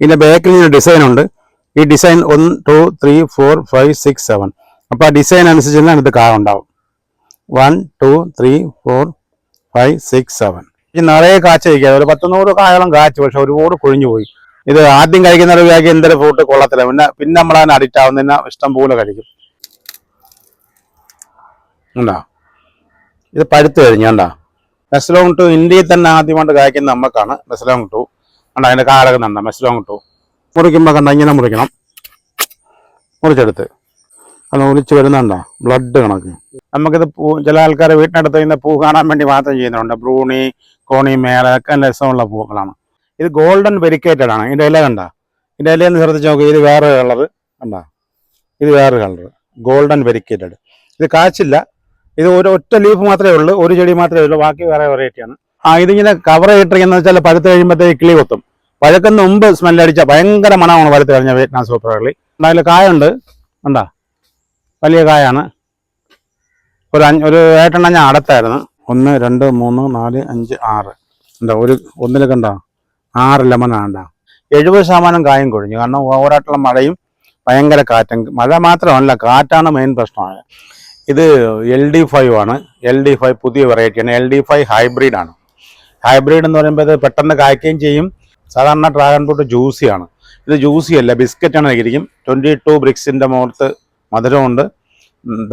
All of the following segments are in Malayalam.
ഇതിന്റെ ബാക്കിൽ ഒരു ഡിസൈൻ ഉണ്ട്. ഈ design one two three four five six seven അപ്പോൾ ആ ഡിസൈൻ അനുസരിച്ച് തന്നെ അതിനകത്ത് കാർ ഉണ്ടാവും. One two three four five six seven ഈ നിറയെ കാച്ച വയ്ക്കുക. ഒരു പത്തുനൂറ് കായോളം കാച്ചു പക്ഷെ ഒരുപാട് കൊഴിഞ്ഞു പോയി. ഇത് ആദ്യം കഴിക്കുന്ന ഒരു വ്യാഖ്യ എന്തൊരു ഫ്രൂട്ട് കൊള്ളത്തില്ല. പിന്നെ പിന്നെ നമ്മൾ അതിന് അഡിക്റ്റ് ആവുന്നതിന് ഇഷ്ടം പോലെ കഴിക്കും. ഉണ്ടോ? ഇത് പഴുത്ത് കഴിഞ്ഞാണ്ടാ ബെസ്ലോങ് ടു ഇന്ത്യയിൽ തന്നെ ആദ്യമായിട്ട് കായ്ക്കുന്ന നമുക്കാണ് ബെസ്ലോങ് ടു കണ്ട അതിന്റെ നന്ന മെസ്ലോങ് കിട്ടും. മുറിക്കുമ്പോൾ കണ്ട ഇങ്ങനെ മുറിക്കണം. മുറിച്ചെടുത്ത്. അത് മുറിച്ച് വരുന്നുണ്ടോ ബ്ലഡ് കണക്ക്. നമുക്കിത് പൂ ചില ആൾക്കാർ വീട്ടിനടുത്ത് ഇന്ന് പൂ കാണാൻ വേണ്ടി മാത്രം ചെയ്യുന്നുണ്ട്. ബ്രൂണി കോണി മേള ഒക്കെ രസമുള്ള പൂക്കളാണ്. ഇത് ഗോൾഡൻ വെരിക്കേറ്റഡ് ആണ്. ഇതിന്റെ ഇല കണ്ട? ഇതിന്റെ ഇലയെന്ന് ശ്രദ്ധിച്ച് നോക്കി ഇത് വേറെ കളർ കണ്ട? ഇത് വേറെ കളർ ഗോൾഡൻ വെരിക്കേറ്റഡ് ഇത് കാച്ചില്ല. ഇത് ഒരു ഒറ്റ ലീഫ് മാത്രമേ ഉള്ളൂ ഒരു ചെടി മാത്രമേ ഉള്ളൂ ബാക്കി വേറെ വെറൈറ്റിയാണ് ആ ഇതിങ്ങനെ കവർ ചെയ്തിരിക്കുന്ന വെച്ചാൽ പഴുത്ത് കഴിയുമ്പോഴത്തേക്ക് കിളി കൊത്തും. പഴുക്കുന്ന മുമ്പ് സ്മെല്ലടിച്ച ഭയങ്കര മണമാണ് പഴുത്ത് കഴിഞ്ഞ വിയറ്റ്നാം സൂപ്പർ കളി അതിൽ കായുണ്ട്? കണ്ടാ? വലിയ കായാണ്. ഒരു അഞ്ച് ഒരു ഏട്ടെണ്ണം ഞാൻ അടത്തായിരുന്നു. ഒന്ന് രണ്ട് മൂന്ന് നാല് അഞ്ച് ആറ്. എന്താ ഒരു ഒന്നിൽ കണ്ടോ ആറ് ലെമൺ ആണ്ട എഴുപത് ശതമാനം കായും കൊഴിഞ്ഞു. കാരണം ഓവറായിട്ടുള്ള മഴയും ഭയങ്കര കാറ്റും. മഴ മാത്രമല്ല കാറ്റാണ് മെയിൻ പ്രശ്നമായ ഇത് എൽ ഡി ഫൈവ് ആണ്. എൽ ഡി ഫൈവ് പുതിയ വെറൈറ്റിയാണ് എൽ ഡി ഫൈവ് ഹൈബ്രിഡാണ് ഹൈബ്രിഡ് എന്ന് പറയുമ്പോൾ ഇത് പെട്ടെന്ന് കായ്ക്കുകയും ചെയ്യും. സാധാരണ ഡ്രാഗൺ ഫ്രൂട്ട് ജ്യൂസിയാണ് ഇത് ജ്യൂസിയല്ല ബിസ്ക്കറ്റാണ് കഴിക്കും ട്വന്റി ടു ബ്രിക്സിന്റെ മുഖത്ത് മധുരമുണ്ട്.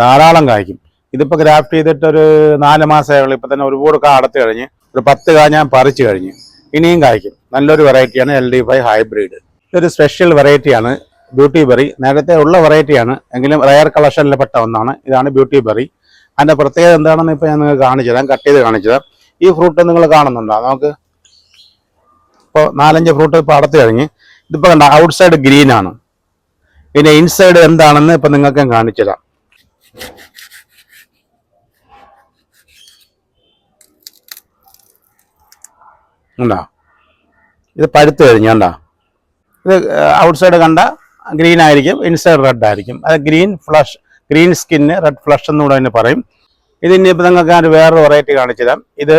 ധാരാളം കായ്ക്കും. ഇതിപ്പോൾ ഗ്രാഫ്റ്റ് ചെയ്തിട്ട് ഒരു നാല് മാസമായുള്ള ഇപ്പം തന്നെ ഒരുപാട് കാ അടത്ത് കഴിഞ്ഞ് ഒരു പത്ത് കാ ഞാൻ പറിച്ചു കഴിഞ്ഞ് ഇനിയും കായ്ക്കും. നല്ലൊരു വെറൈറ്റിയാണ് എൽ ഡി ഫൈവ് ഹൈബ്രിഡ് ഇതൊരു സ്പെഷ്യൽ വെറൈറ്റിയാണ് ബ്യൂട്ടി ബെറി നേരത്തെ ഉള്ള വെറൈറ്റിയാണ് എങ്കിലും റയർ കളക്ഷനിൽ പെട്ട ഒന്നാണ്. ഇതാണ് ബ്യൂട്ടി ബെറി അതിന്റെ പ്രത്യേകത എന്താണെന്ന് ഇപ്പോൾ ഞാൻ നിങ്ങൾക്ക് കാണിച്ചു തരാം. കട്ട് ചെയ്ത് കാണിച്ചു തരാം. ഈ ഫ്രൂട്ട് നിങ്ങൾ കാണുന്നുണ്ടോ? നമുക്ക് ഇപ്പോൾ നാലഞ്ച് ഫ്രൂട്ട് അടത്ത് കഴിഞ്ഞ് ഇതിപ്പോൾ കണ്ട ഔട്ട് സൈഡ് ഗ്രീൻ ആണ്. പിന്നെ ഇൻസൈഡ് എന്താണെന്ന് ഇപ്പം നിങ്ങൾക്ക് കാണിച്ചു തരാം. ഉണ്ടോ ഇത് പഴുത്ത് കഴിഞ്ഞ കണ്ടോ? ഇത് ഔട്ട്സൈഡ് കണ്ട ഗ്രീൻ ആയിരിക്കും ഇൻസൈഡ് റെഡ് ആയിരിക്കും. അത് green flush green skin red flush എന്നുകൂടെ തന്നെ പറയും. ഇതിന് ഇപ്പം നിങ്ങൾക്ക് ഞാൻ വേറൊരു വെറൈറ്റി കാണിച്ചു തരാം. ഇത്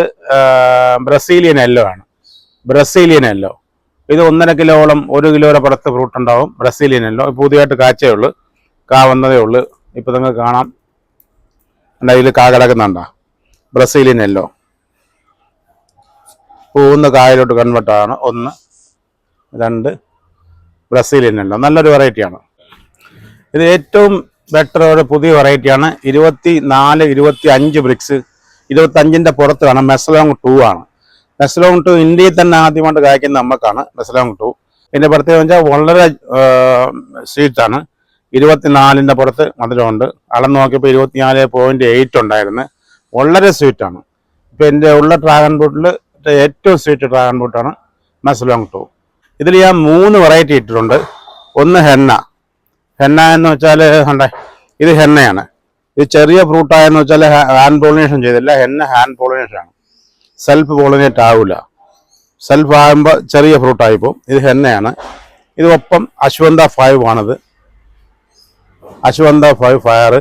ബ്രസീലിയൻ യെല്ലോ ആണ്. ബ്രസീലിയൻ അല്ലോ ഇത് ഒന്നര കിലോളം ഒരു കിലോയുടെ പുറത്ത് ഫ്രൂട്ട് ഉണ്ടാവും. ബ്രസീലിയൻ അല്ലോ പുതിയതായിട്ട് കാച്ചേ ഉള്ളൂ. കാ വന്നതേ ഉള്ളൂ. ഇപ്പം നിങ്ങൾക്ക് കാണാം. എന്താ ഇതിൽ കാ കിടക്കുന്നുണ്ടോ? ബ്രസീലിയൻ അല്ലോ പൂവുന്ന കായലോട്ട് കൺവെർട്ടാണ് ഒന്ന് രണ്ട് ബ്രസീലിയൻ അല്ലോ നല്ലൊരു വെറൈറ്റിയാണ് ഇത് ഏറ്റവും ബെറ്റർ ഒരു പുതിയ വെറൈറ്റിയാണ് ഇരുപത്തി നാല് ഇരുപത്തി അഞ്ച് ബ്രിക്സ് ഇരുപത്തി അഞ്ചിന്റെ പുറത്ത് കാണാം മെസ്ലോങ് ടൂ ആണ്. മെസ്ലോങ് ടു ഇന്ത്യയിൽ തന്നെ ആദ്യമായിട്ട് കായ്ക്കുന്ന നമ്മക്കാണ്. മെസ്ലോങ് ടു ഇതിന്റെ പ്രത്യേകത വെച്ചാൽ വളരെ സ്വീറ്റ് ആണ്. ഇരുപത്തിനാലിന്റെ പുറത്ത് മധുരമുണ്ട്. അളന്ന് നോക്കിയപ്പോൾ ഇരുപത്തിനാല് പോയിന്റ് എയ്റ്റ് ഉണ്ടായിരുന്നു. വളരെ സ്വീറ്റ് ആണ്. ഇപ്പൊ എന്റെ ഉള്ള ഡ്രാഗൺ ഫ്രൂട്ടിൽ ഏറ്റവും സ്വീറ്റ് ഡ്രാഗൺ ഫ്രൂട്ടാണ് മെസ്ലോങ് ടു ഇതിൽ ഞാൻ മൂന്ന് വെറൈറ്റി ഇട്ടിട്ടുണ്ട്. ഒന്ന് ഹെന്ന ഹെന്ന എന്ന് വെച്ചാൽ ഉണ്ടേ ഇത് ഹെന്നയാണ് ഇത് ചെറിയ ഫ്രൂട്ടായെന്ന് വെച്ചാൽ ഹാൻഡ് പോളിനേഷൻ ചെയ്തില്ല. ഹെന്ന ഹാൻഡ് പോളിനേഷൻ ആണ്. സെൽഫ് പോളിനേറ്റ് ആവില്ല സെൽഫ് ആകുമ്പോൾ ചെറിയ ഫ്രൂട്ടായി പോകും ഇത് ഹെന്നയാണ്. ഇത് ഒപ്പം അശ്വന്ത ഫൈവ് ആണത്. അശ്വന്ത ഫൈവ് ഫയർ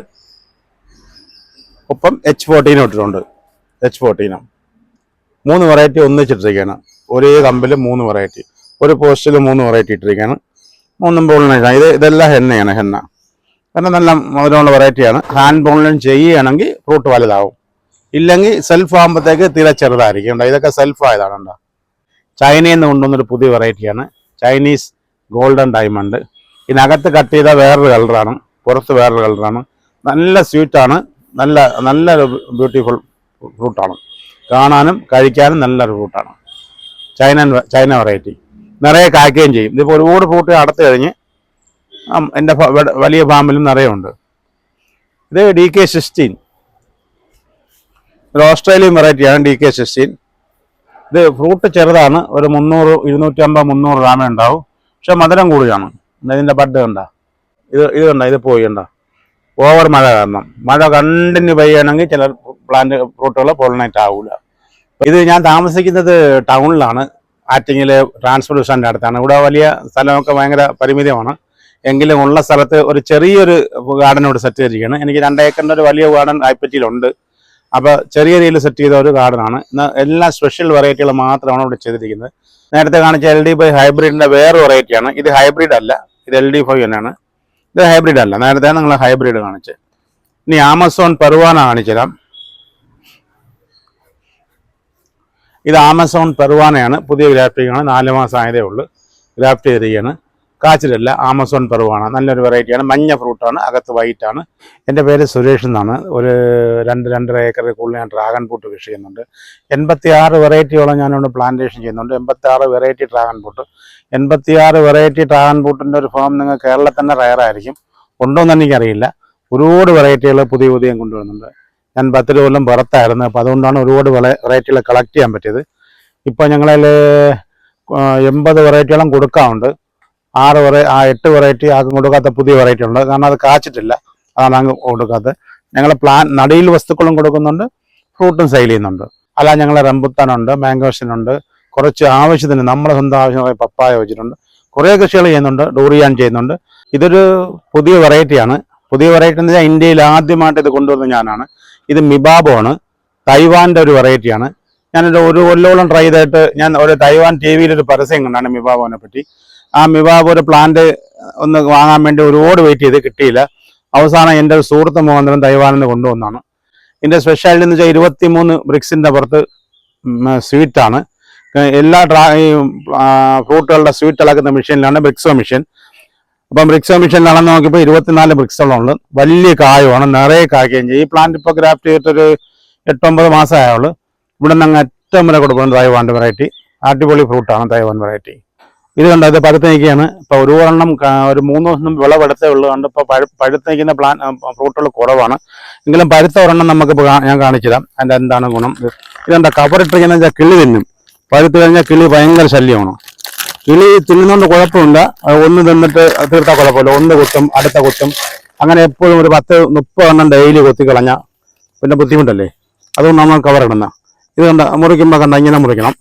ഒപ്പം എച്ച് ഫോർട്ടീനും ഇട്ടിട്ടുണ്ട്. എച്ച് ഫോർട്ടീനും മൂന്ന് വെറൈറ്റി ഒന്നിച്ചിട്ടിരിക്കുകയാണ്. ഒരേ കമ്പിൽ മൂന്ന് വെറൈറ്റി ഒരു പോസ്റ്റിൽ മൂന്ന് വെറൈറ്റി ഇട്ടിരിക്കുകയാണ്. മൂന്നും പോളിനേഷൻ ഇത് ഇതെല്ലാം ഹെന്നയാണ് ഹെന്ന. ഹെന്ന നല്ല മധുരമുള്ള വെറൈറ്റിയാണ് ഹാൻഡ് പോളിനേഷൻ ചെയ്യുകയാണെങ്കിൽ ഫ്രൂട്ട് വലുതാവും. ഇല്ലെങ്കിൽ സെൽഫ് ആകുമ്പോഴത്തേക്ക് തീരെ ചെറുതായിരിക്കും ഉണ്ടോ ഇതൊക്കെ സെൽഫ് ആയതാണ് ഉണ്ടോ ചൈനയിൽ നിന്ന് കൊണ്ടുവന്നൊരു പുതിയ വെറൈറ്റിയാണ് ചൈനീസ് ഗോൾഡൻ ഡയമണ്ട് ഇതിനകത്ത് കട്ട് ചെയ്ത വേറൊരു കളറാണ് പുറത്ത് വേറൊരു കളറാണ് നല്ല സ്വീറ്റാണ് നല്ല നല്ലൊരു ബ്യൂട്ടിഫുൾ ഫ്രൂട്ടാണ് കാണാനും കഴിക്കാനും നല്ലൊരു ഫ്രൂട്ടാണ് ചൈന ചൈന വെറൈറ്റി നിറയെ കായ്ക്കുകയും ചെയ്യും. ഇതിപ്പോൾ ഒരുപാട് ഫ്രൂട്ട് അടുത്ത് കഴിഞ്ഞ് എന്റെ വലിയ ഫാമിലും നിറയെ ഉണ്ട്. ഇത് ഡി കെ സിക്സ്റ്റീൻ ഇത് ഓസ്ട്രേലിയൻ വെറൈറ്റിയാണ് ഡി കെ സിക്സ്റ്റീൻ ഇത് ഫ്രൂട്ട് ചെറുതാണ്. ഒരു മുന്നൂറ് ഇരുന്നൂറ്റി അമ്പത് മുന്നൂറ് ഗ്രാമേ ഉണ്ടാവും. പക്ഷെ മധുരം കൂടുതലാണ്. ഇതിന്റെ ബഡ് കണ്ട. ഇത് ഇത് കണ്ട ഇത് പോയി ഓവർ മഴ കാരണം. മഴ കണ്ടിന്യൂ പെയ്യണമെങ്കിൽ ചില പ്ലാന്റ് ഫ്രൂട്ടുകൾ പോളിനേറ്റ് ആവില്ല ഇത് ഞാൻ താമസിക്കുന്നത് ടൗണിലാണ്. ആറ്റിങ്ങിലെ ട്രാൻസ്പോർട്ട് സ്റ്റാൻഡ് അടുത്താണ്. ഇവിടെ വലിയ സ്ഥലമൊക്കെ ഭയങ്കര പരിമിതമാണ്. എങ്കിലും ഉള്ള സ്ഥലത്ത് ഒരു ചെറിയൊരു ഗാർഡൻ ഇവിടെ സെറ്റ് ചെയ്തിരിക്കുകയാണ്. എനിക്ക് രണ്ട് ഏക്കറിന്റെ ഒരു വലിയ ഗാർഡൻ ഐപ്പറ്റിയിലുണ്ട് അപ്പോൾ ചെറിയ രീതിയിൽ സെറ്റ് ചെയ്ത ഒരു ഗാർഡനാണ് ഇന്ന് എല്ലാ സ്പെഷ്യൽ വെറൈറ്റികൾ മാത്രമാണ് ഇവിടെ ചെയ്തിരിക്കുന്നത്. നേരത്തെ കാണിച്ച എൽ ഡി ഫൈവ് ഹൈബ്രിഡിന്റെ വേറെ വെറൈറ്റിയാണ് ഇത് ഹൈബ്രിഡ് അല്ല. ഇത് എൽ ഡി ഫൈവ് തന്നെയാണ്. ഇത് ഹൈബ്രിഡ് അല്ല. നേരത്തെ നിങ്ങൾ ഹൈബ്രിഡ് കാണിച്ച്. ഇനി ആമസോൺ പെറുവാന കാണിച്ചുതരാം ഇത് ആമസോൺ പെറുവാനയാണ് പുതിയ ഗ്രാഫ്റ്റിംഗ് ആണ്. നാല് മാസം ആയതേ ഉള്ളൂ. ഗ്രാഫ്റ്റ് ചെയ്തിരിക്കുകയാണ്. കാച്ചിലല്ല ആമസോൺ പെറുവാണ്. നല്ലൊരു വെറൈറ്റിയാണ് മഞ്ഞ ഫ്രൂട്ടാണ് അകത്ത് വൈറ്റ് ആണ്. എന്റെ പേര് സുരേഷ് എന്നാണ്. ഒരു രണ്ട് രണ്ടര ഏക്കറിൽ കൂടുതൽ ഞാൻ ഡ്രാഗൺ ഫ്രൂട്ട് കൃഷി ചെയ്യുന്നുണ്ട്. എൺപത്തി ആറ് വെറൈറ്റിയോളം ഞാനിവിടെ പ്ലാന്റേഷൻ ചെയ്യുന്നുണ്ട്. എൺപത്തി ആറ് വെറൈറ്റി ഡ്രാഗൺ ഫ്രൂട്ട് എൺപത്തി ആറ് വെറൈറ്റി ഡ്രാഗൺ ഫ്രൂട്ടിന്റെ ഒരു ഫോം നിങ്ങൾ കേരളത്തിൽ തന്നെ റയറായിരിക്കും ഉണ്ടോ എന്ന് എനിക്കറിയില്ല. ഒരുപാട് വെറൈറ്റികൾ പുതിയ പുതിയ കൊണ്ടുവരുന്നുണ്ട്. ഞാൻ പത്ത് കൊല്ലം പുറത്തായിരുന്നു. അപ്പോൾ അതുകൊണ്ടാണ് ഒരുപാട് വെറൈറ്റികൾ കളക്ട് ചെയ്യാൻ പറ്റിയത്. ഇപ്പോൾ ഞങ്ങളതിൽ എൺപത് വെറൈറ്റികളും കൊടുക്കാറുണ്ട്. ആറ് വെറൈ ആ എട്ട് വെറൈറ്റി ആർക്കും കൊടുക്കാത്ത പുതിയ വെറൈറ്റി ഉണ്ട്. കാരണം അത് കാച്ചിട്ടില്ല. അതാണ് അങ്ങ് കൊടുക്കാത്തത്. ഞങ്ങൾ പ്ലാൻ നടിയിൽ വസ്തുക്കളും കൊടുക്കുന്നുണ്ട്. ഫ്രൂട്ടും സെയിൽ ചെയ്യുന്നുണ്ട്. അല്ല ഞങ്ങൾ റംബുത്താനുണ്ട് മാംഗോഷനുണ്ട് കുറച്ച് ആവശ്യത്തിന് നമ്മുടെ സ്വന്തം ആവശ്യമായി പപ്പായ വെച്ചിട്ടുണ്ട്. കുറേ കൃഷികൾ ചെയ്യുന്നുണ്ട്. ഡോറിയാൻ ചെയ്യുന്നുണ്ട്. ഇതൊരു പുതിയ വെറൈറ്റിയാണ് പുതിയ വെറൈറ്റി എന്ന് വെച്ചാൽ ഇന്ത്യയിൽ ആദ്യമായിട്ട് ഇത് കൊണ്ടുവന്ന ഞാനാണ്. ഇത് മിബാബോ ആണ്. തൈവാന്റെ ഒരു വെറൈറ്റിയാണ് ഞാനൊരു ഒരു കൊല്ലോളം ട്രൈ ചെയ്തിട്ട് ഞാൻ ഒരു തൈവാൻ ടി വിയിലൊരു പരസ്യം കണ്ടാണ് മിബാബോനെ പറ്റി. ആ മിവാപൂര് പ്ലാന്റ് ഒന്ന് വാങ്ങാൻ വേണ്ടി ഒരുപാട് വെയിറ്റ് ചെയ്ത് കിട്ടിയില്ല. അവസാനം എന്റെ ഒരു സുഹൃത്ത് മുഖാന്തരം തൈവാനിൽ കൊണ്ടുവന്നാണ്. ഇതിന്റെ സ്പെഷ്യാലിറ്റി എന്ന് വെച്ചാൽ ഇരുപത്തി മൂന്ന് ബ്രിക്സിന്റെ പുറത്ത് സ്വീറ്റാണ് എല്ലാ ഡ്രാ ഈ ഫ്രൂട്ടുകളുടെ സ്വീറ്റ് ഇളക്കുന്ന മെഷീനിലാണ് ബ്രിക്സോ മെഷീൻ അപ്പം ബ്രിക്സോ മെഷീനിൽ അളന്ന് നോക്കിയപ്പോൾ ഇരുപത്തിനാല് ബ്രിക്സുകളുണ്ട് വലിയ കായമാണ് നിറയെ കായ്ക്കുകയും ചെയ്യും. ഈ പ്ലാന്റ് ഇപ്പോൾ ഗ്രാഫ്റ്റ് ചെയ്തിട്ടൊരു എട്ടൊമ്പത് മാസമായുള്ളൂ ഇവിടെ നിന്ന് അങ്ങ് ഏറ്റവും വില കൊടുക്കുന്നത് തൈവാന്റെ വെറൈറ്റി അടിപൊളി ഫ്രൂട്ടാണ് തൈവാൻ വെറൈറ്റി ഇത് കണ്ടോ ഇത് പഴുത്ത് നിൽക്കുകയാണ്. ഇപ്പോൾ ഒരു ഒരെണ്ണം ഒരു മൂന്ന് ദിവസം വിളവെടുത്തേ ഉള്ളൂ. കണ്ട് ഇപ്പോൾ പഴു പഴുത്ത് നിൽക്കുന്ന പ്ലാൻ ഫ്രൂട്ടുകൾ കുറവാണ്. എങ്കിലും പഴുത്ത ഒരെണ്ണം നമുക്ക് ഇപ്പോൾ കാ- ഞാൻ കാണിച്ചു തരാം. അതിന്റെ എന്താണ് ഗുണം? ഇത് ഇതെന്താ കവർ ഇട്ടിരിക്കുന്ന വെച്ചാൽ കിളി തിന്നും. പഴുത്ത് കഴിഞ്ഞാൽ കിളി ഭയങ്കര ശല്യമാണ്. കിളി തിന്നുന്നതുകൊണ്ട് കുഴപ്പമില്ല. അത് ഒന്ന് തിന്നിട്ട് തീർത്താൽ കുഴപ്പമില്ല. ഒന്ന് കുത്തും അടുത്ത കുത്തും. അങ്ങനെ എപ്പോഴും ഒരു പത്ത് മുപ്പത് എണ്ണം ഡെയിലി കൊത്തിക്കളഞ്ഞ പിന്നെ ബുദ്ധിമുട്ടല്ലേ? അതുകൊണ്ട് നമ്മൾ കവർ ഇടുന്ന ഇത് കണ്ട മുറിക്കുമ്പോൾ കണ്ട ഇങ്ങനെ മുറിക്കണം.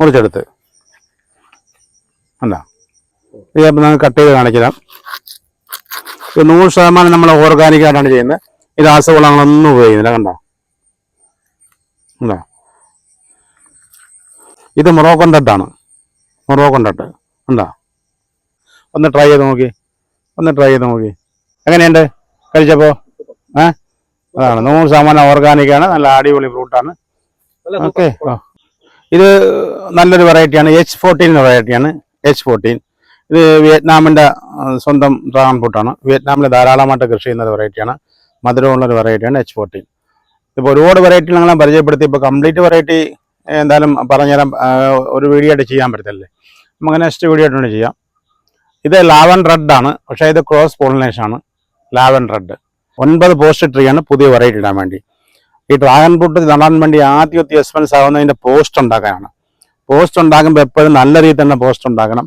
മുറിച്ചെടുത്ത്. അല്ല ഇത് അപ്പം നമുക്ക് കട്ട് ചെയ്ത് കാണിക്കാം ഇത് നൂറ് ശതമാനം നമ്മൾ ഓർഗാനിക്കായിട്ടാണ് ചെയ്യുന്നത്. ഇത് രാസവളങ്ങളൊന്നും ഉപയോഗിക്കുന്നില്ല കണ്ടോ? ഉണ്ടോ ഇത് മൊറോക്കൻ തട്ടാണ് മൊറോക്കൻ തട്ട് ഉണ്ടോ ഒന്ന് ട്രൈ ചെയ്ത് നോക്കി. ഒന്ന് ട്രൈ ചെയ്ത് നോക്കി. എങ്ങനെയുണ്ട്? കഴിച്ചപ്പോൾ ഏ? അതാണ്. നൂറ് ശതമാനം ഓർഗാനിക്കാണ് നല്ല അടിപൊളി ഫ്രൂട്ടാണ് ഓക്കെ. ഇത് നല്ലൊരു വെറൈറ്റിയാണ് എച്ച് ഫോർട്ടീൻ വെറൈറ്റിയാണ് എച്ച് ഫോർട്ടീൻ ഇത് വിയറ്റ്നാമിന്റെ സ്വന്തം ഡ്രാഗൺ ഫ്രൂട്ടാണ് വിയറ്റ്നാമിൽ ധാരാളമായിട്ട് കൃഷി ചെയ്യുന്ന ഒരു വെറൈറ്റിയാണ് മധുരമുള്ള ഒരു വെറൈറ്റിയാണ് എച്ച് ഫോർട്ടീൻ ഇപ്പോൾ ഒരുപാട് വെറൈറ്റി ഞങ്ങളെ പരിചയപ്പെടുത്തി. ഇപ്പോൾ കംപ്ലീറ്റ് വെറൈറ്റി എന്തായാലും പറഞ്ഞുതരാൻ ഒരു വീഡിയോ ആയിട്ട് ചെയ്യാൻ പറ്റത്തില്ലേ? നമുക്ക് നെക്സ്റ്റ് വീഡിയോ ആയിട്ട് ചെയ്യാം. ഇത് ലാവൻ റെഡ് ആണ്. പക്ഷേ ഇത് ക്രോസ് പോളിനേഷൻ ആണ്. ലാവൻ റെഡ്. ഒൻപത് പോസ്റ്റ് ട്രീയാണ് പുതിയ വെറൈറ്റി ഇടാൻ വേണ്ടി. ഈ ഡ്രാഗൺ ഫ്രൂട്ട് നടാൻ വേണ്ടി ആദ്യത്തെ എക്സ്പെൻസ് ആവുന്നതിന്റെ പോസ്റ്റ് ഉണ്ടാക്കാനാണ്. പോസ്റ്റ് ഉണ്ടാകുമ്പോൾ എപ്പോഴും നല്ല രീതിയിൽ തന്നെ പോസ്റ്റ് ഉണ്ടാകണം.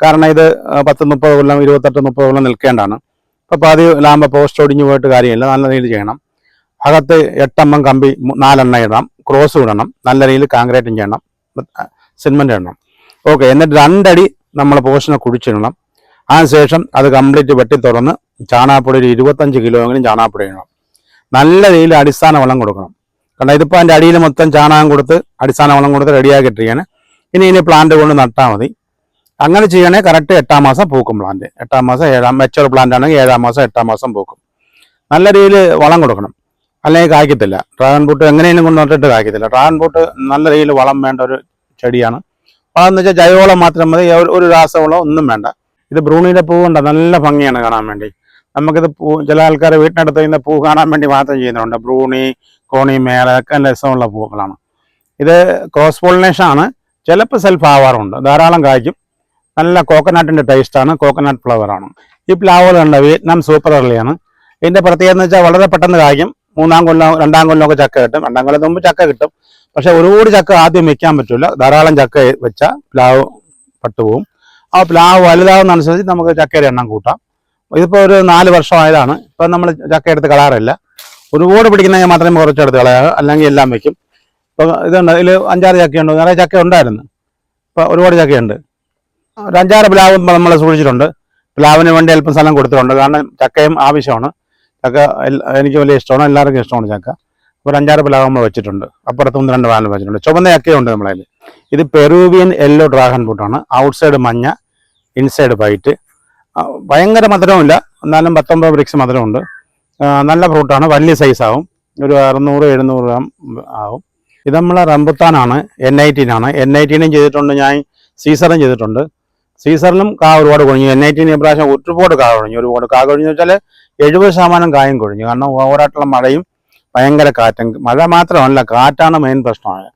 കാരണം ഇത് പത്ത് മുപ്പത് കൊല്ലം ഇരുപത്തെട്ട് മുപ്പത് കൊല്ലം നിൽക്കേണ്ടതാണ് അപ്പോൾ പാതി ലാകുമ്പോൾ പോസ്റ്റ് ഒടിഞ്ഞു പോയിട്ട് കാര്യമില്ല. നല്ല രീതിയിൽ ചെയ്യണം. അകത്ത് എട്ടമ്മം കമ്പി നാലെണ്ണ ഇടണം ക്രോസ് ഇടണം. നല്ല രീതിയിൽ കാങ്ക്രീറ്റും ചെയ്യണം. സിമെന്റ് ഇടണം. ഓക്കെ എന്നിട്ട് രണ്ടടി നമ്മൾ പോസ്റ്റിനെ കുടിച്ചിടണം അതിനുശേഷം അത് കംപ്ലീറ്റ് വെട്ടി തുറന്ന് ചാണാപ്പൊടി ഒരു ഇരുപത്തഞ്ച് കിലോ എങ്കിലും ചാണാപ്പൊടി ഇടണം. നല്ല രീതിയിൽ അടിസ്ഥാന വളം കൊടുക്കണം. കാരണം ഇതിപ്പോൾ അതിന്റെ അടിയിൽ മൊത്തം ചാണകം കൊടുത്ത് അടിസ്ഥാന വളം കൊടുത്ത് റെഡിയാക്കിയിട്ടിരിക്കുകയാണ് ഇനി ഇനി പ്ലാന്റ് കൊണ്ട് നട്ടാൽ മതി. അങ്ങനെ ചെയ്യണേ കറക്റ്റ് എട്ടാം മാസം പൂക്കും പ്ലാന്റ് എട്ടാം മാസം ഏഴാം മെച്ചോർ പ്ലാന്റ് ആണെങ്കിൽ ഏഴാം മാസം എട്ടാം മാസം പൂക്കും. നല്ല രീതിയിൽ വളം കൊടുക്കണം. അല്ലെങ്കിൽ കായ്ക്കത്തില്ല. ഡ്രാഗൺ ഫ്രൂട്ട് എങ്ങനെയും കൊണ്ട് നട്ടിട്ട് കായ്ക്കത്തില്ല. ഡ്രാഗൺ ഫ്രൂട്ട് നല്ല രീതിയിൽ വളം വേണ്ട ഒരു ചെടിയാണ്. വളം എന്ന് വെച്ചാൽ ജൈവവളം മാത്രം മതി. ഒരു- രാസവളം ഒന്നും വേണ്ട. ഇത് ബ്രൂണിയുടെ പൂ ഉണ്ട് നല്ല ഭംഗിയാണ് കാണാൻ വേണ്ടി. നമുക്കിത് പൂ ചില ആൾക്കാർ വീട്ടിനടുത്ത് ഇന്ന് പൂ കാണാൻ വേണ്ടി മാത്രം ചെയ്യുന്നുണ്ട്. ബ്രൂണി കോണി മേള ഒക്കെ രസമുള്ള പൂക്കളാണ്. ഇത് ക്രോസ് പോളിനേഷൻ ആണ്. ചിലപ്പോൾ സെൽഫ് ആവാറുണ്ട്. ധാരാളം കായ്ക്കും. നല്ല കോക്കനട്ടിന്റെ ടേസ്റ്റാണ് കോക്കനട്ട് ഫ്ലവറാണ് ഈ പ്ലാവുകൾ കണ്ട വിയറ്റ്നാം സൂപ്പർ എർലിയാണ് ഇതിന്റെ പ്രത്യേകത എന്ന് വെച്ചാൽ വളരെ പെട്ടെന്ന് കായ്ക്കും. മൂന്നാം കൊല്ലം രണ്ടാം കൊല്ലമൊക്കെ ചക്ക കിട്ടും. രണ്ടാം കൊല്ലം മുമ്പ് ചക്ക കിട്ടും. പക്ഷേ ഒരുപാട് ചക്ക ആദ്യം വെക്കാൻ പറ്റില്ല ധാരാളം ചക്ക വെച്ചാൽ പ്ലാവ് പട്ടുപോകും ആ പ്ലാവ് വലുതാവുന്നതനുസരിച്ച് നമുക്ക് ചക്കയുടെ എണ്ണം കൂട്ടാം. ഇതിപ്പോൾ ഒരു നാല് വർഷമായതാണ്. ഇപ്പം നമ്മൾ ചക്ക എടുത്ത് കളയാറില്ല. ഒരുപാട് പിടിക്കുന്നെങ്കിൽ മാത്രമേ കുറച്ചെടുത്ത് കളയാറ് അല്ലെങ്കിൽ എല്ലാം വെക്കും ഇപ്പം ഇതുണ്ട് ഇതിൽ അഞ്ചാറ് ചക്കയുണ്ട് നിറയെ ചക്ക ഉണ്ടായിരുന്നു. ഇപ്പം ഒരുപാട് ചക്കയുണ്ട്. ഒരു അഞ്ചാറ് പ്ലാവ് നമ്മൾ സൂക്ഷിച്ചിട്ടുണ്ട്. പ്ലാവിന് വേണ്ടി അല്പം സ്ഥലം കൊടുത്തിട്ടുണ്ട്. കാരണം ചക്കയും ആവശ്യമാണ്. ചക്ക എനിക്ക് വലിയ ഇഷ്ടമാണ്. എല്ലാവർക്കും ഇഷ്ടമാണ് ചക്ക. ഒരു അഞ്ചാറ് പ്ലാവ് നമ്മൾ വെച്ചിട്ടുണ്ട്. അപ്പുറത്ത് ഒന്ന് രണ്ട് വാനം വെച്ചിട്ടുണ്ട്. ചുവന്ന ചക്കയുണ്ട് നമ്മളതിൽ ഇത് പെറൂവിയൻ യെല്ലോ ഡ്രാഗൺ ഫ്രൂട്ടാണ് ഔട്ട്സൈഡ് മഞ്ഞ ഇൻസൈഡ് വൈറ്റ്. ഭയങ്കര മധുരമില്ല എന്നാലും പത്തൊമ്പത് ബ്രിക്സ് മധുരമുണ്ട്. നല്ല ഫ്രൂട്ടാണ്. വലിയ സൈസ് ആവും ഒരു അറുന്നൂറ് എഴുന്നൂറ് ഗ്രാം ആവും. ഇത് നമ്മളെ റംബുത്താനാണ് എൻ ഐ ആണ്. എൻ ഐ ടീനും ചെയ്തിട്ടുണ്ട് ഞാൻ സീസറും ചെയ്തിട്ടുണ്ട്. സീസറിലും കാ ഒരുപാട് കൊഴിഞ്ഞു. എൻ ഐ ടീന് ഇപ്രാവശ്യം ഒരുപാട് കാ കൊഴിഞ്ഞു. ഒരുപാട് കാ കൊഴിഞ്ഞു വെച്ചാൽ എഴുപത് ശതമാനം കായും കൊഴിഞ്ഞു. കാരണം ഓവറായിട്ടുള്ള മഴയും ഭയങ്കര കാറ്റും. മഴ മാത്രമല്ല കാറ്റാണ് മെയിൻ പ്രശ്നമായത്.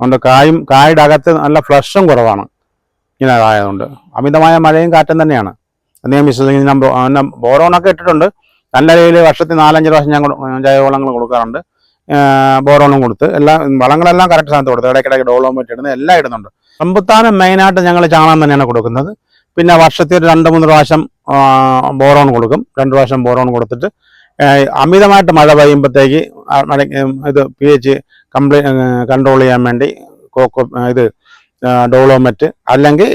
അതുകൊണ്ട് കായും കായുടെ അകത്ത് നല്ല ഫ്ലഷും കുറവാണ് ഇങ്ങനെ ആയതുകൊണ്ട്. അമിതമായ മഴയും കാറ്റും തന്നെയാണ്. അദ്ദേഹം വിശ്വസിക്കുന്ന. ബോറോണൊക്കെ ഇട്ടിട്ടുണ്ട്. നല്ല രീതിയിൽ വർഷത്തിൽ നാലഞ്ച് പ്രാവശ്യം ഞാൻ ജൈവവളങ്ങൾ കൊടുക്കാറുണ്ട്. ബോറോണും കൊടുത്ത് എല്ലാം വളങ്ങളെല്ലാം കറക്റ്റ് സ്ഥാനത്ത് കൊടുത്ത്. ഇടയ്ക്കിടയ്ക്ക് ഡോളോമേറ്റ് ഇടുന്നത് എല്ലാം ഇടുന്നുണ്ട്. റംബുത്താനം മെയിനായിട്ട് ഞങ്ങൾ ചാണകം തന്നെയാണ് കൊടുക്കുന്നത്. പിന്നെ വർഷത്തിൽ രണ്ട് മൂന്ന് പ്രാവശ്യം ബോറോൺ കൊടുക്കും. രണ്ട് പ്രാവശ്യം ബോറോൺ കൊടുത്തിട്ട് അമിതമായിട്ട് മഴ പെയ്യുമ്പോഴത്തേക്ക് ഇത് പി എച്ച് കംപ്ലീ കൺട്രോൾ ചെയ്യാൻ വേണ്ടി കോക്കോ ഇത് ഡോളോമെറ്റ് അല്ലെങ്കിൽ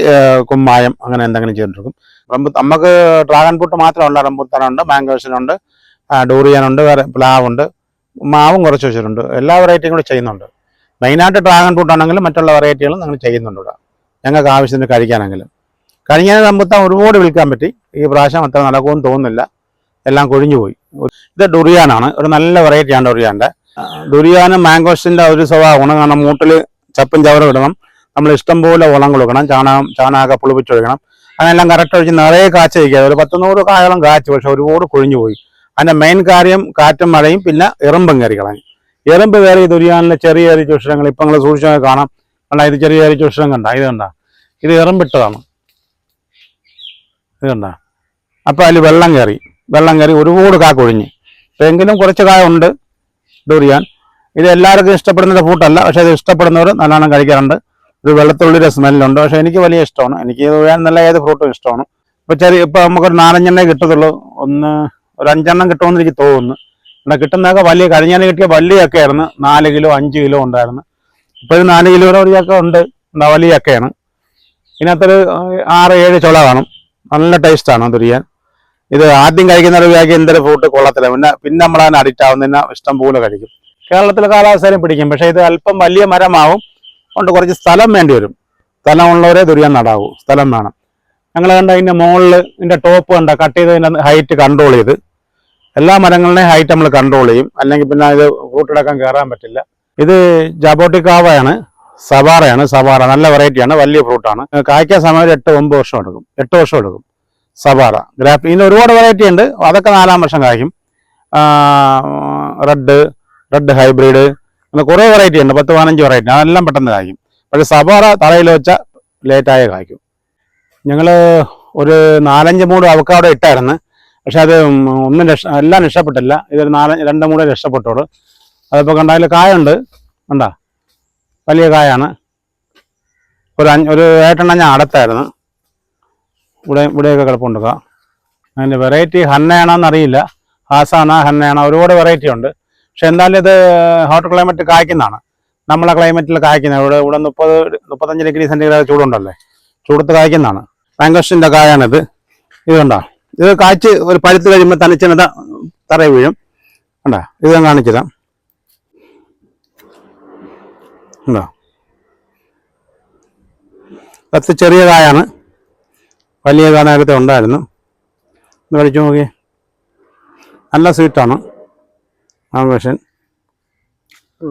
കുമ്മായം അങ്ങനെ എന്തെങ്കിലും ചെയ്തിട്ടും റംബു നമുക്ക് ഡ്രാഗൺ ഫ്രൂട്ട് മാത്രമല്ല റംബുത്താനുണ്ട് മാംഗോസിനുണ്ട് ഡൂറിയാനുണ്ട് വേറെ പ്ലാവുണ്ട്. മാവും കുറച്ച് വെച്ചിട്ടുണ്ട്. എല്ലാ വെറൈറ്റിയും കൂടി ചെയ്യുന്നുണ്ട്. മെയിനായിട്ട് ഡ്രാഗൺ ഫ്രൂട്ട് ആണെങ്കിലും മറ്റുള്ള വെറൈറ്റികളും ഞങ്ങൾ ചെയ്യുന്നുണ്ട് ഇവിടെ. ഞങ്ങൾക്ക് ആവശ്യത്തിന് കഴിക്കാനെങ്കിലും. കഴിഞ്ഞ സമ്പത്താൻ ഒരുപാട് വിൽക്കാൻ പറ്റി. ഈ പ്രാവശ്യം അത്ര നടക്കുമെന്ന് തോന്നുന്നില്ല. എല്ലാം കൊഴിഞ്ഞു പോയി. ഇത് ഡുറിയാനാണ് ഒരു നല്ല വെറൈറ്റിയാണ് ഡുറിയാന്റെ ഡുറിയാനും മാംഗോസിന്റെ ഒരു സ്വഭാവമാണ് കാരണം മൂട്ടിൽ ചപ്പും ചവറും ഇടണം. നമ്മൾ ഇഷ്ടം പോലെ വളം കൊടുക്കണം. ചാണകം ചാണകമൊക്കെ പുളിപ്പിച്ചൊഴിക്കണം. അതെല്ലാം കറക്റ്റ് ഒഴിച്ച് നിറയെ കാച്ച വയ്ക്കുക ഒരു പത്തുനൂറ് കായോളം കാച്ചു. പക്ഷെ ഒരുപാട് കൊഴിഞ്ഞു പോയി. അതിന്റെ മെയിൻ കാര്യം കാറ്റും മഴയും പിന്നെ എറുമ്പും കയറി കളഞ്ഞു. എറുമ്പ് കയറി ദുരിയാനിലെ ചെറിയ ചെറിയ ചുഷരങ്ങൾ ഇപ്പം നിങ്ങൾ സൂക്ഷിച്ചാൽ കാണാം. കണ്ട ഇത് ചെറിയ ചെറിയ ചുഷരം കണ്ട? ഇത് കണ്ട? ഇത് എറുമ്പിട്ടതാണ്. ഇത് കണ്ട? അപ്പം അതിൽ വെള്ളം കയറി. വെള്ളം കയറി ഒരുപാട് കാക്കൊഴിഞ്ഞ് കൊഴിഞ്ഞ് എങ്കിലും കുറച്ച് കായ ഉണ്ട് ഡൂറിയാൻ ഇത് എല്ലാവർക്കും ഇഷ്ടപ്പെടുന്ന ഫുഡല്ല പക്ഷേ ഇത് ഇഷ്ടപ്പെടുന്നവർ നല്ലോണം കഴിക്കാറുണ്ട്. ഒരു വെള്ളത്തുള്ളിയുടെ സ്മെല്ലുണ്ട് പക്ഷേ എനിക്ക് വലിയ ഇഷ്ടമാണ്. എനിക്ക് നല്ല ഏത് ഫ്രൂട്ടും ഇഷ്ടമാണ്. ഇപ്പം ചെറിയ ഇപ്പം നമുക്കൊരു നാലഞ്ചെണ്ണേ കിട്ടത്തുള്ളൂ. ഒന്ന് ഒരു അഞ്ചെണ്ണം കിട്ടുമെന്ന് എനിക്ക് തോന്നുന്നു. ഇവിടെ കിട്ടുന്നതൊക്കെ വലിയ കഴിഞ്ഞാൽ കിട്ടിയ വലിയൊക്കെ ആയിരുന്നു നാല് കിലോ അഞ്ച് കിലോ ഉണ്ടായിരുന്നു. ഇപ്പോഴും നാല് കിലോ ഒരു ഉണ്ട്. എന്താ വലിയ ചക്കയാണ് ഇതിനകത്തൊരു ആറ് ഏഴ് ചുള കാണും. നല്ല ടേസ്റ്റാണ് ദുരിയാൻ ഇത് ആദ്യം കഴിക്കുന്ന ഒരു വ്യാഖ്യ എന്തൊരു ഫ്രൂട്ട് കൊള്ളത്തില്ല. പിന്നെ പിന്നെ നമ്മൾ അതിന് അഡിക്റ്റ് ആവുന്നതിന് ഇഷ്ടം പോലെ കഴിക്കും. കേരളത്തിലെ കാലാവസ്ഥയിലും പിടിക്കും. പക്ഷേ ഇത് അല്പം വലിയ മരമാവും. അതുകൊണ്ട് കുറച്ച് സ്ഥലം വേണ്ടി വരും. സ്ഥലമുള്ളവരെ ദുരിയാൻ നടാവൂ. സ്ഥലം വേണം. ഞങ്ങൾ കണ്ട ഇതിന്റെ മുകളിൽ ഇതിന്റെ ടോപ്പ് കണ്ട കട്ട് ചെയ്ത് ഹൈറ്റ് കൺട്രോൾ ചെയ്ത് എല്ലാ മരങ്ങളുടെയും ഹൈറ്റ് നമ്മൾ കൺട്രോൾ ചെയ്യും. അല്ലെങ്കിൽ പിന്നെ ഇത് ഫ്രൂട്ടിടക്കം കയറാൻ പറ്റില്ല. ഇത് ജബോട്ടിക്കാവയാണ് സവാറയാണ് സവാറ. നല്ല വെറൈറ്റിയാണ് വലിയ ഫ്രൂട്ടാണ് കായ്ക്കാൻ സമയം ഒരു എട്ട് ഒമ്പത് വർഷം എടുക്കും. എട്ട് വർഷം എടുക്കും. സവാറ. ഗ്രാഫ് ഇതിന് ഒരുപാട് വെറൈറ്റി ഉണ്ട്. അതൊക്കെ നാലാം വർഷം കായ്ക്കും. റെഡ് റെഡ് ഹൈബ്രിഡ് അങ്ങനെ കുറേ വെറൈറ്റി ഉണ്ട്. പത്ത് പതിനഞ്ച് വെറൈറ്റി അതെല്ലാം പെട്ടെന്ന് കായ്ക്കും. പക്ഷേ സവാറ തറയിൽ വെച്ച ലേറ്റായ കായ്ക്കും. ഞങ്ങൾ ഒരു നാലഞ്ച് മൂട് അവക്കാവിടെ ഇട്ടായിരുന്നു. പക്ഷെ അത് ഒന്നും രക്ഷ എല്ലാം രക്ഷപ്പെട്ടില്ല. ഇതൊരു നാല് രണ്ട് കൂടെ രക്ഷപ്പെട്ടോളൂ. അതിപ്പോൾ കണ്ടതിൽ കായുണ്ട്. കണ്ടാ? വലിയ കായാണ്. ഒരു അഞ്ച് ഒരു ഏട്ടെണ്ണം ഞാൻ അടത്തായിരുന്നു ഇവിടെ ഇവിടെയൊക്കെ കിടപ്പുണ്ട് കാ അതിന്റെ വെറൈറ്റി ഹന്നയാണോന്ന് അറിയില്ല ഹാസാണോ ഹന്നയാണോ ഒരുപാട് വെറൈറ്റി ഉണ്ട്. പക്ഷെ എന്തായാലും ഇത് ഹോട്ട് ക്ലൈമറ്റ് കായ്ക്കുന്നതാണ്. നമ്മളെ ക്ലൈമറ്റിൽ കായ്ക്കുന്ന ഇവിടെ ഇവിടെ മുപ്പത് മുപ്പത്തഞ്ച് ഡിഗ്രി സെന്റിഗ്രേഡ് ചൂടുണ്ടല്ലേ? ചൂടത്ത് കായ്ക്കുന്നതാണ്. മാംഗോസ്റ്റിന്റെ കായാണിത്. ഇതുണ്ടോ ഇത് കാച്ച് ഒരു പഴുത്ത് കഴിയുമ്പോൾ തനിച്ചിനത തറയിൽ വീഴും. കണ്ടോ? ഇത് ഞാൻ കാണിച്ചതാ കണ്ടോ? കത്ത് ചെറിയ കായാണ്. വലിയ കായ നേരത്തെ ഉണ്ടായിരുന്നു. ഒന്ന് കഴിച്ചു നോക്കി. നല്ല സ്വീറ്റാണ്. ആ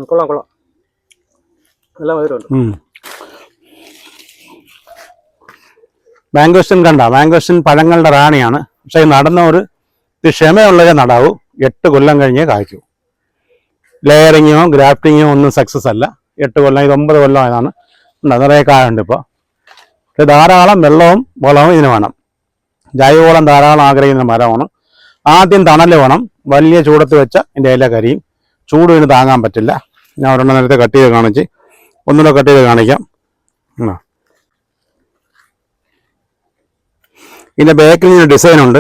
കൊള്ളാം കൊള്ളാം. നല്ല മധുരമുണ്ട്. മാംഗോസ്റ്റിൻ കണ്ട? മാംഗോസ്റ്റിൻ പഴങ്ങളുടെ റാണിയാണ്. പക്ഷേ നടന്നവർ ഇത് ക്ഷമയുള്ളവരെ നടാവൂ. എട്ട് കൊല്ലം കഴിഞ്ഞേ കായ്ക്കൂ. ലെയറിങ്ങോ ഗ്രാഫ്റ്റിങ്ങോ ഒന്നും സക്സസ് അല്ല. എട്ട് കൊല്ലം ഇത് ഒമ്പത് കൊല്ലം ആയതാണ്. നിറയെ കായുണ്ട് ഇപ്പോൾ ധാരാളം വെള്ളവും വളവും ഇതിന് വേണം. ജൈവവളം ധാരാളം ആഗ്രഹിക്കുന്ന മരമാണ്. ആദ്യം തണൽ വേണം. വലിയ ചൂടത്ത് വെച്ച എന്റെ ഇല കരിയും. ചൂട് ഇതിന് താങ്ങാൻ പറ്റില്ല. ഞാൻ ഒരെണ്ണം നേരത്തെ കട്ട് ചെയ്ത് കാണിച്ച്. ഒന്നുകൂടെ കട്ട് ചെയ്ത് കാണിക്കാം. ഉണ്ടോ? ഇതിന്റെ ബാക്കിൽ ഒരു ഡിസൈൻ ഉണ്ട്.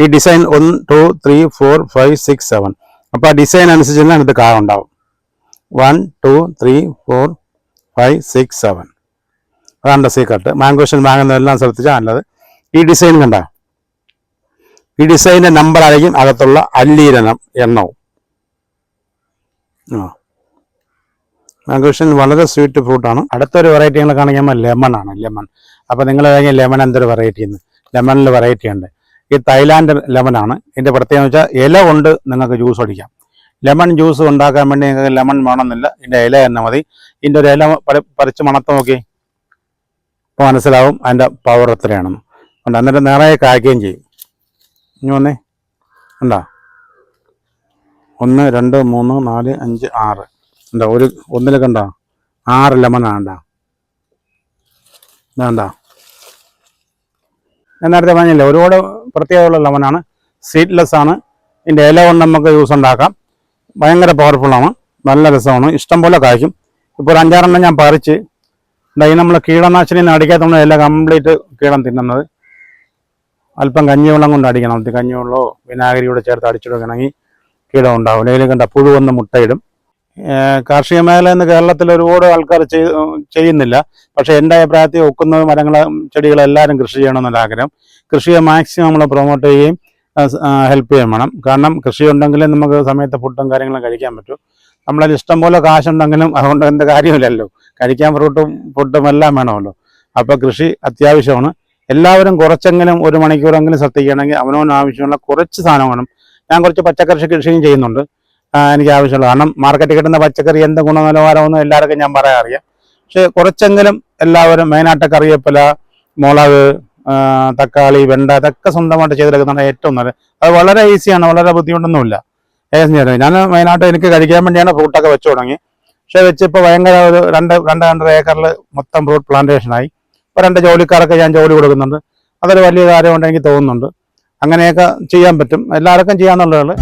ഈ design one two three four five six seven അപ്പോൾ ആ ഡിസൈൻ അനുസരിച്ച് തന്നെ അതിനകത്ത് കാർ ഉണ്ടാവും. One two three four five six seven അതാണ് സീക്രട്ട് മാംഗോഷൻ വാങ്ങുന്നതെല്ലാം ശ്രദ്ധിച്ചാൽ നല്ലത്. ഈ ഡിസൈൻ കണ്ട? ഈ ഡിസൈനിന്റെ നമ്പർ ആയിരിക്കും അകത്തുള്ള അല്ലീരണം എണ്ണവും. ആ. മാംഗോഷൻ വളരെ സ്വീറ്റ് ഫ്രൂട്ടാണ് അടുത്തൊരു വെറൈറ്റി ഞങ്ങൾ കാണിക്കുമ്പോൾ ലെമൺ ആണ്. ലെമൺ അപ്പോൾ നിങ്ങൾ ലെമൺ എന്തൊരു വെറൈറ്റി എന്ന് ലെമണിൽ വെറൈറ്റി ഉണ്ട്. ഈ തായ്ലാൻഡ് ലെമൺ ആണ്. ഇതിന്റെ പ്രത്യേകത വെച്ചാൽ ഇല കൊണ്ട് നിങ്ങൾക്ക് ജ്യൂസ് അടിക്കാം. ലെമൺ ജ്യൂസ് ഉണ്ടാക്കാൻ വേണ്ടി നിങ്ങൾക്ക് ലെമൺ വേണമെന്നില്ല. ഇതിന്റെ ഇല തന്നെ മതി. ഇതിന്റെ ഒരു ഇല പറി- പറിച്ച് മണത്ത് നോക്കി. അപ്പോൾ മനസ്സിലാവും അതിന്റെ പവർ എത്രയാണെന്ന് ഉണ്ട് എന്നിട്ട് നിറയെ കായ്ക്കുകയും ചെയ്യും. ഇനി വന്നേ ഉണ്ടോ ഒന്ന് രണ്ട് മൂന്ന് നാല് അഞ്ച് ആറ്. ഉണ്ടോ ഒരു ഒന്നിലൊക്കെ ഉണ്ടോ ആറ് ലെമൺ ആണ് ഉണ്ടോ വേണ്ട ഞാൻ നേരത്തെ പറഞ്ഞില്ലേ ഒരുപാട് പ്രത്യേകതയുള്ള ലെമനാണ് സീഡ്ലെസ് ആണ്. ഇതിന്റെ ഇല കൊണ്ട് നമുക്ക് ജ്യൂസ് ഉണ്ടാക്കാം. ഭയങ്കര പവർഫുള്ളാണ് നല്ല രസമാണ്. ഇഷ്ടം പോലെ കായ്ക്കും. ഇപ്പോൾ ഒരു അഞ്ചാറെണ്ണം ഞാൻ പറിച്ച് ഈ നമ്മൾ കീടനാശിനി അടിക്കാത്ത ഇല കംപ്ലീറ്റ് കീടം തിന്നുന്നത്. അല്പം കഞ്ഞിവെള്ളം കൊണ്ട് അടിക്കണം. കഞ്ഞിവെള്ളമോ വിനാഗിരിയോട് ചേർത്ത് അടിച്ചിടുകയാണെങ്കിൽ കീടം ഉണ്ടാവും. ഇലയിൽ കണ്ട പുഴു വന്ന് മുട്ടയിടും. കാർഷിക മേഖല എന്ന് കേരളത്തിൽ ഒരുപാട് ആൾക്കാർ ചെയ് ചെയ്യുന്നില്ല. പക്ഷേ എന്റെ അഭിപ്രായത്തിൽ ഒക്കുന്ന മരങ്ങൾ ചെടികൾ എല്ലാവരും കൃഷി ചെയ്യണമെന്നുള്ള ആഗ്രഹം. കൃഷിയെ മാക്സിമം നമ്മൾ പ്രൊമോട്ട് ചെയ്യുകയും ഹെൽപ്പ് ചെയ്യാൻ വേണം. കാരണം കൃഷി ഉണ്ടെങ്കിലേ നമുക്ക് സമയത്ത് ഫുഡും കാര്യങ്ങളും കഴിക്കാൻ പറ്റൂ. നമ്മളതിൽ ഇഷ്ടം പോലെ കാശുണ്ടെങ്കിലും അതുകൊണ്ട് എന്ത് കാര്യമില്ലല്ലോ കഴിക്കാൻ ഫ്രൂട്ടും ഫുഡും എല്ലാം വേണമല്ലോ. അപ്പോൾ കൃഷി അത്യാവശ്യമാണ്. എല്ലാവരും കുറച്ചെങ്കിലും ഒരു മണിക്കൂറെങ്കിലും ശ്രദ്ധിക്കുകയാണെങ്കിൽ അവനവന് ആവശ്യമുള്ള കുറച്ച് സാധനം വേണം. ഞാൻ കുറച്ച് പച്ചക്കറി കൃഷിയും ചെയ്യുന്നുണ്ട്. എനിക്ക് ആവശ്യമുള്ളത്. കാരണം മാർക്കറ്റിൽ കിട്ടുന്ന പച്ചക്കറി എന്ത് ഗുണനിലവാരമൊന്നും എല്ലാവർക്കും ഞാൻ പറയാൻ അറിയാം. പക്ഷെ കുറച്ചെങ്കിലും എല്ലാവരും മെയിനായിട്ട് കറിവേപ്പില മുളക് തക്കാളി വെണ്ട ഇതൊക്കെ സ്വന്തമായിട്ട് ചെയ്തെടുക്കുന്നതാണ് ഏറ്റവും നല്ലത്. അത് വളരെ ഈസിയാണ് വളരെ ബുദ്ധിമുട്ടൊന്നുമില്ല. ഏകദേശം ചെയ്തത് ഞാൻ മെയിനായിട്ട് എനിക്ക് കഴിക്കാൻ വേണ്ടിയാണ് ഫ്രൂട്ടൊക്കെ വെച്ച് തുടങ്ങി. പക്ഷെ വെച്ചിപ്പോൾ ഭയങ്കര ഒരു രണ്ട് രണ്ട് രണ്ടര ഏക്കറിൽ മൊത്തം ഫ്രൂട്ട് പ്ലാന്റേഷനായി ഇപ്പോൾ രണ്ട് ജോലിക്കാർക്ക് ഞാൻ ജോലി കൊടുക്കുന്നുണ്ട്. അതൊരു വലിയ കാര്യമുണ്ട് എനിക്ക് തോന്നുന്നുണ്ട്. അങ്ങനെയൊക്കെ ചെയ്യാൻ പറ്റും. എല്ലാവർക്കും ചെയ്യാന്നുള്ളതാണ്.